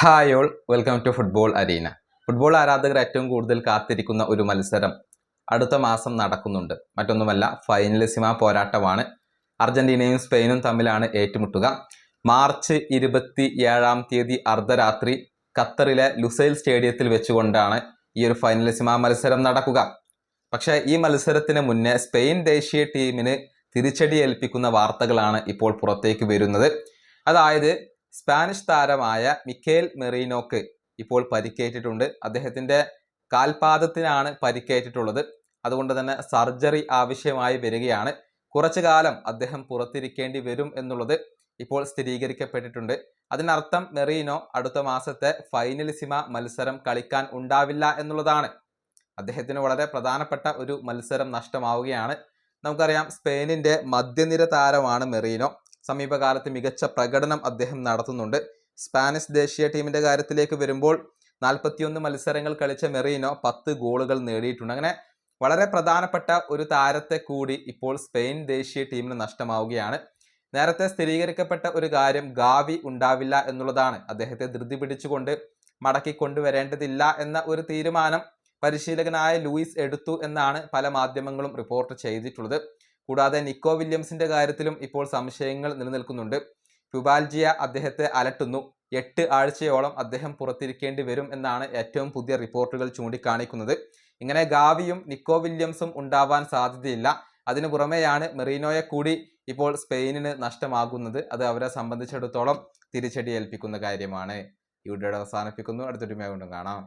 Hi all welcome to football arena football ആരാധകർ ഏറ്റവും കൂടുതൽ കാത്തിരിക്കുന്ന ഒരു മത്സരം അടുത്ത മാസം നടക്കുന്നുണ്ട്. മറ്റൊന്നുമല്ല ഫൈനലിസിമ പോരാട്ടമാണ്. അർജന്റീനയും സ്പെയിനും തമ്മിലാണ് ഏറ്റുമുട്ടുക. മാർച്ച് ഇരുപത്തി ഏഴാം തീയതി അർദ്ധരാത്രി ഖത്തറിലെ ലുസൈൽ സ്റ്റേഡിയത്തിൽ വെച്ചുകൊണ്ടാണ് ഈ ഒരു ഫൈനലിസിമ മത്സരം നടക്കുക. പക്ഷേ ഈ മത്സരത്തിന് മുന്നേ സ്പെയിൻ ദേശീയ ടീമിന് തിരിച്ചടി ഏൽപ്പിക്കുന്ന വാർത്തകളാണ് ഇപ്പോൾ പുറത്തേക്ക് വരുന്നത്. അതായത് സ്പാനിഷ് താരമായ മിക്കേൽ മെറീനോക്ക് ഇപ്പോൾ പരിക്കേറ്റിട്ടുണ്ട്. അദ്ദേഹത്തിന്റെ കാൽപാദത്തിനാണ് പരിക്കേറ്റിട്ടുള്ളത്. അതുകൊണ്ട് തന്നെ സർജറി ആവശ്യമായി വരികയാണ്. കുറച്ചു കാലം അദ്ദേഹം പുറത്തിരിക്കേണ്ടി വരും എന്നുള്ളത് ഇപ്പോൾ സ്ഥിരീകരിക്കപ്പെട്ടിട്ടുണ്ട്. അതിനർത്ഥം മെറീനോ അടുത്ത മാസത്തെ ഫൈനലിസിമ മത്സരം കളിക്കാൻ ഉണ്ടാവില്ല എന്നുള്ളതാണ്. അദ്ദേഹത്തിന് വളരെ പ്രധാനപ്പെട്ട ഒരു മത്സരം നഷ്ടമാവുകയാണ്. നമുക്കറിയാം സ്പെയിനിന്റെ മധ്യനിര താരമാണ് മെറീനോ. സമീപകാലത്ത് മികച്ച പ്രകടനം അദ്ദേഹം നടത്തുന്നുണ്ട്. സ്പാനിഷ് ദേശീയ ടീമിന്റെ കാര്യത്തിലേക്ക് വരുമ്പോൾ നാൽപ്പത്തിയൊന്ന് മത്സരങ്ങൾ കളിച്ച മെറീനോ പത്ത് ഗോളുകൾ നേടിയിട്ടുണ്ട്. അങ്ങനെ വളരെ പ്രധാനപ്പെട്ട ഒരു താരത്തെ കൂടി ഇപ്പോൾ സ്പെയിൻ ദേശീയ ടീമിന് നഷ്ടമാവുകയാണ്. നേരത്തെ സ്ഥിരീകരിക്കപ്പെട്ട ഒരു കാര്യം ഗാവി ഉണ്ടാവില്ല എന്നുള്ളതാണ്. അദ്ദേഹത്തെ ധൃതി പിടിച്ചുകൊണ്ട് മടക്കി കൊണ്ടുവരേണ്ടതില്ല എന്ന ഒരു തീരുമാനം പരിശീലകനായ ലൂയിസ് എടുത്തു എന്നാണ് പല മാധ്യമങ്ങളും റിപ്പോർട്ട് ചെയ്തിട്ടുള്ളത്. കൂടാതെ നിക്കോ വില്യംസിന്റെ കാര്യത്തിലും ഇപ്പോൾ സംശയങ്ങൾ നിലനിൽക്കുന്നുണ്ട്. ഫുബാൽജിയ അദ്ദേഹത്തെ അലട്ടുന്നു. എട്ട് ആഴ്ചയോളം അദ്ദേഹം പുറത്തിരിക്കേണ്ടി വരും എന്നാണ് ഏറ്റവും പുതിയ റിപ്പോർട്ടുകൾ ചൂണ്ടിക്കാണിക്കുന്നത്. ഇങ്ങനെ ഗാവിയും നിക്കോ വില്യംസും ഉണ്ടാവാൻ സാധ്യതയില്ല. അതിനു പുറമെയാണ് മെറീനോയെ കൂടി ഇപ്പോൾ സ്പെയിനിന് നഷ്ടമാകുന്നത്. അത് അവരെ സംബന്ധിച്ചിടത്തോളം തിരിച്ചടി ഏൽപ്പിക്കുന്ന കാര്യമാണ്. ഈ വീഡിയോയുടെ അവസാനിപ്പിക്കുന്നു. അടുത്തൊരു കൊണ്ടും കാണാം.